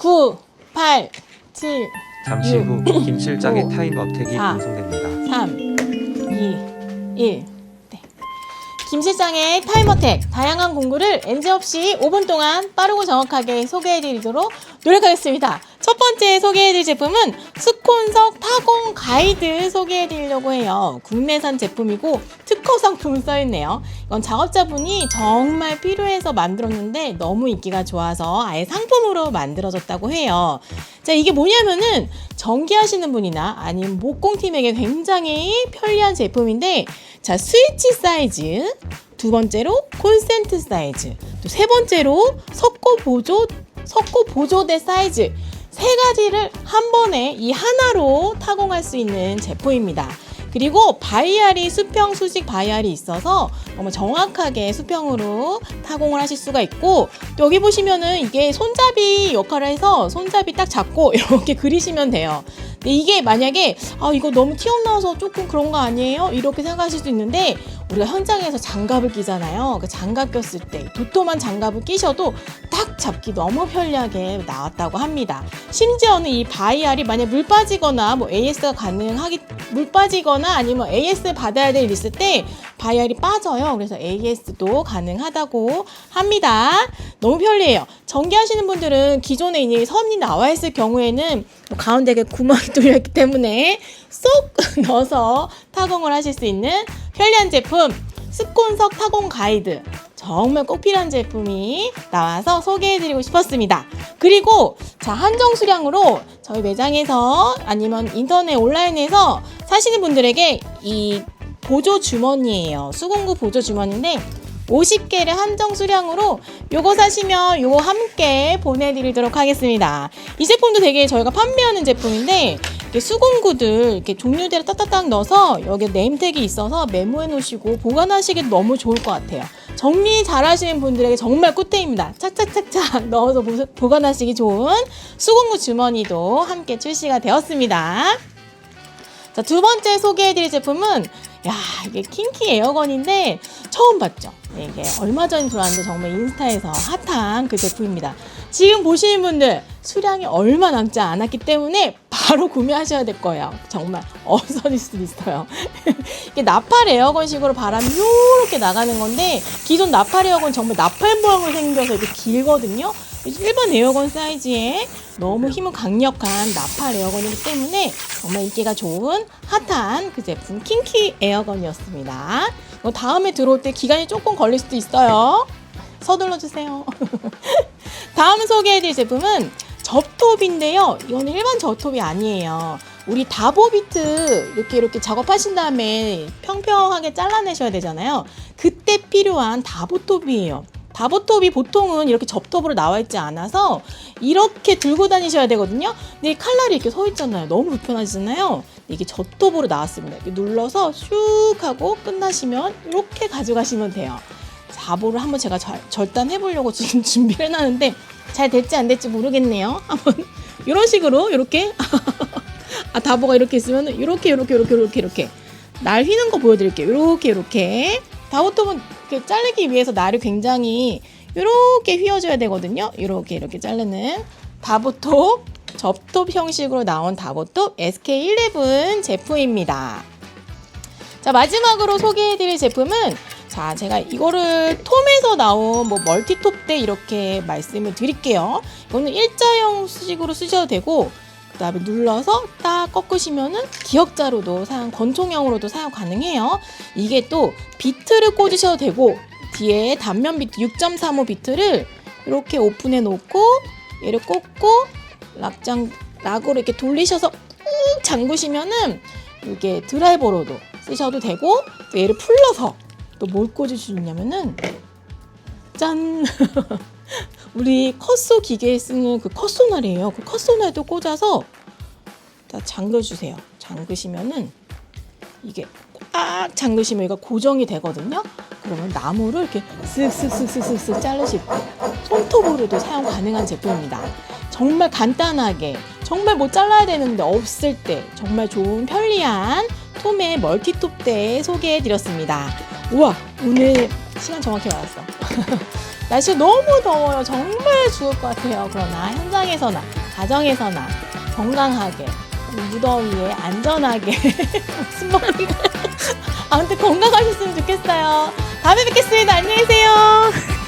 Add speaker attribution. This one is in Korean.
Speaker 1: 9, 8, 7,
Speaker 2: 잠시 후 김 실장의
Speaker 1: 오,
Speaker 2: 타임 어택이
Speaker 1: 사.
Speaker 2: 방송됩니다.
Speaker 1: 3, 2, 1. 네. 김 실장의 타임어택 다양한 공구를 엔지 없이 5분 동안 빠르고 정확하게 소개해드리도록 노력하겠습니다. 첫 번째 소개해드릴 제품은 스콘석 타공 가이드 소개해드리려고 해요. 국내산 제품이고 특허 상품 써있네요. 이건 작업자분이 정말 필요해서 만들었는데 너무 인기가 좋아서 아예 상품으로 만들어졌다고 해요. 자, 이게 뭐냐면은 전기하시는 분이나 아니면 목공팀에게 굉장히 편리한 제품인데 자, 스위치 사이즈, 두 번째로 콘센트 사이즈, 또 세 번째로 석고 보조 석고 보조대 사이즈 세 가지를 한 번에 이 하나로 타공할 수 있는 제품입니다. 그리고 바이알이 수평 수직 바이알이 있어서 너무 정확하게 수평으로 타공을 하실 수가 있고 또 여기 보시면은 이게 손잡이 역할을 해서 손잡이 딱 잡고 이렇게 그리시면 돼요. 근데 이게 만약에 아 이거 너무 튀어나와서 조금 그런 거 아니에요? 이렇게 생각하실 수 있는데 우리가 현장에서 장갑을 끼잖아요. 그 장갑 꼈을 때 도톰한 장갑을 끼셔도 딱 잡기 너무 편리하게 나왔다고 합니다. 심지어는 이 바이알이 만약 물 빠지거나 뭐 AS가 가능하기 물 빠지거나 아니면 AS 받아야 될 일 있을 때 바이알이 빠져요. 그래서 AS도 가능하다고 합니다. 너무 편리해요. 전기하시는 분들은 기존에 이제 선이 나와 있을 경우에는 뭐 가운데에 구멍이 뚫려 있기 때문에 쏙 넣어서 타공을 하실 수 있는 편리한 제품 스콘석 타공 가이드 정말 꼭 필요한 제품이 나와서 소개해드리고 싶었습니다. 그리고 자 한정 수량으로 저희 매장에서 아니면 인터넷 온라인에서 사시는 분들에게 이 보조 주머니예요. 수공구 보조 주머니인데 50개를 한정 수량으로 요거 사시면 요거 함께 보내드리도록 하겠습니다. 이 제품도 되게 저희가 판매하는 제품인데 이렇게 수공구들 이렇게 종류대로 딱딱딱 넣어서 여기 네임택이 있어서 메모해 놓으시고 보관하시기 너무 좋을 것 같아요. 정리 잘 하시는 분들에게 정말 꿀템입니다. 착착착착 넣어서 보- 보관하시기 좋은 수공구 주머니도 함께 출시가 되었습니다. 자, 두 번째 소개해드릴 제품은 야 이게 킹키 에어건인데 처음 봤죠. 네, 이게 얼마 전에 들어왔는데 정말 인스타에서 핫한 그 제품입니다. 지금 보시는 분들 수량이 얼마 남지 않았기 때문에 바로 구매하셔야 될 거예요. 정말 어선일 수도 있어요. 이게 나팔 에어건식으로 바람이 요렇게 나가는 건데 기존 나팔 에어건 정말 나팔 모양으로 생겨서 이렇게 길거든요. 일반 에어건 사이즈에 너무 힘은 강력한 나팔 에어건이기 때문에 정말 인기가 좋은 핫한 그 제품 킹키 에어건이었습니다. 이거 다음에 들어올 때 기간이 조금 걸릴 수도 있어요. 서둘러 주세요. 다음 소개해드릴 제품은 접톱인데요. 이거는 일반 접톱이 아니에요. 우리 다보 비트 이렇게 이렇게 작업하신 다음에 평평하게 잘라내셔야 되잖아요. 그때 필요한 다보톱이에요. 다보톱이 보통은 이렇게 접톱으로 나와 있지 않아서 이렇게 들고 다니셔야 되거든요. 근데 이 칼날이 이렇게 서 있잖아요. 너무 불편하잖아요. 이게 접톱으로 나왔습니다. 이렇게 눌러서 슉 하고 끝나시면 이렇게 가져가시면 돼요. 자보를 한번 제가 절, 절단 해 보려고 지금 준비를 해놨는데 잘 될지 안 될지 모르겠네요. 한번 이런 식으로 이렇게 아 다보가 이렇게 있으면 이렇게 이렇게 이렇게 이렇게 이렇게 날 휘는 거 보여드릴게요. 이렇게 이렇게 다보톱은 이렇게 자르기 위해서 날을 굉장히 이렇게 휘어줘야 되거든요. 이렇게 이렇게 자르는 다보톱 접톱 형식으로 나온 다보톱 SK11 제품입니다. 자 마지막으로 소개해드릴 제품은 자 제가 이거를 톰에서 나온 뭐 멀티톱 때 이렇게 말씀을 드릴게요. 이거는 일자형 식으로 쓰셔도 되고 그 다음에 눌러서 딱 꺾으시면은 기역자로도 사용 권총형으로도 사용 가능해요. 이게 또 비트를 꽂으셔도 되고 뒤에 단면 비트 6.35 비트를 이렇게 오픈해 놓고 얘를 꽂고 락장 락으로 이렇게 돌리셔서 꾹 잠그시면은 이게 드라이버로도 쓰셔도 되고 또 얘를 풀러서 또뭘 있냐면은 짠 우리 컷소 기계에 쓰는 그 컷소날이에요. 그 컷소날도 꽂아서 다 잠궈주세요. 잠그시면은 이게 꽉 잠그시면 이거 고정이 되거든요. 그러면 나무를 이렇게 쓱쓱쓱쓱쓱 자르실 때 손톱으로도 사용 가능한 제품입니다. 정말 간단하게 정말 뭐 잘라야 되는데 없을 때 정말 좋은 편리한 톰의 멀티톱대 소개해 드렸습니다. 우와 오늘 시간 정확히 맞았어. 날씨가 너무 더워요. 정말 죽을 것 같아요. 그러나 현장에서나 가정에서나 건강하게 무더위에 안전하게 무슨 말인가요? 아무튼 건강하셨으면 좋겠어요. 다음에 뵙겠습니다. 안녕히 계세요.